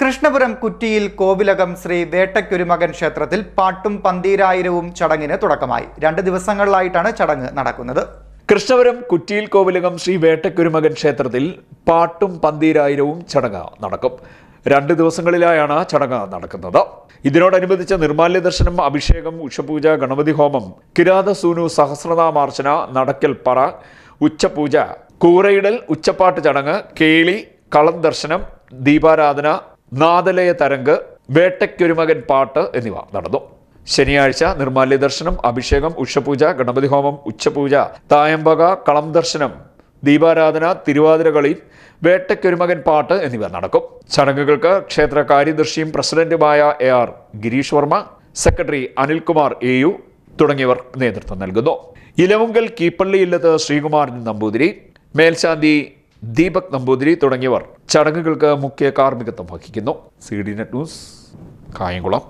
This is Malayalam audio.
കൃഷ്ണപുരം കുറ്റിയിൽ കോവിലകം ശ്രീ വേട്ടയ്ക്കൊരുമകൻ ക്ഷേത്രത്തിൽ പാട്ടും പന്തീരായിരവും ചടങ്ങിന് തുടക്കമായി. രണ്ട് ദിവസങ്ങളിലായിട്ടാണ് ചടങ്ങ് നടക്കുന്നത്. കൃഷ്ണപുരം കുറ്റിയിൽ കോവിലകം ശ്രീ വേട്ടയ്ക്കൊരുമകൻ ക്ഷേത്രത്തിൽ പാട്ടും പന്തീരായിരവും ചടങ്ങ് നടക്കും. രണ്ട് ദിവസങ്ങളിലായാണ് ചടങ്ങ് നടക്കുന്നത്. ഇതിനോടനുബന്ധിച്ച് നിർമാല്യ ദർശനം അഭിഷേകം ഉഷപൂജ ഗണപതി ഹോമം കിരാത സൂനു സഹസ്രനാമാർച്ചന നടക്കൽ പറ ഉച്ചപൂജ കൂറയിടൽ ഉച്ചപ്പാട്ട് ചടങ്ങ് കേളി കളം ദർശനം ദീപാരാധന നാദലയ തരംഗ് വേട്ടയ്ക്കൊരുമകൻ പാട്ട് എന്നിവ നടന്നു. ശനിയാഴ്ച നിർമാല്യ ദർശനം അഭിഷേകം ഉഷപൂജ ഗണപതി ഹോമം ഉച്ചപൂജ തായമ്പക കളം ദർശനം ദീപാരാധന തിരുവാതിരകളി വേട്ടയ്ക്കൊരുമകൻ പാട്ട് എന്നിവ നടക്കും. ചടങ്ങുകൾക്ക് ക്ഷേത്ര കാര്യദർശിയും പ്രസിഡന്റുമായ A R Girish Varma secretary Anilkumar A U തുടങ്ങിയവർ നേതൃത്വം നൽകുന്നു. ഇലവുങ്കൽ കീപ്പള്ളി ഇല്ലത്ത് നമ്പൂതിരി മേൽശാന്തി ദീപക് നമ്പൂതിരി തുടങ്ങിയവർ ചടങ്ങുകൾക്ക് മുഖ്യ കാർമ്മികത്വം വഹിക്കുന്നു. C D net news Kayamkulam.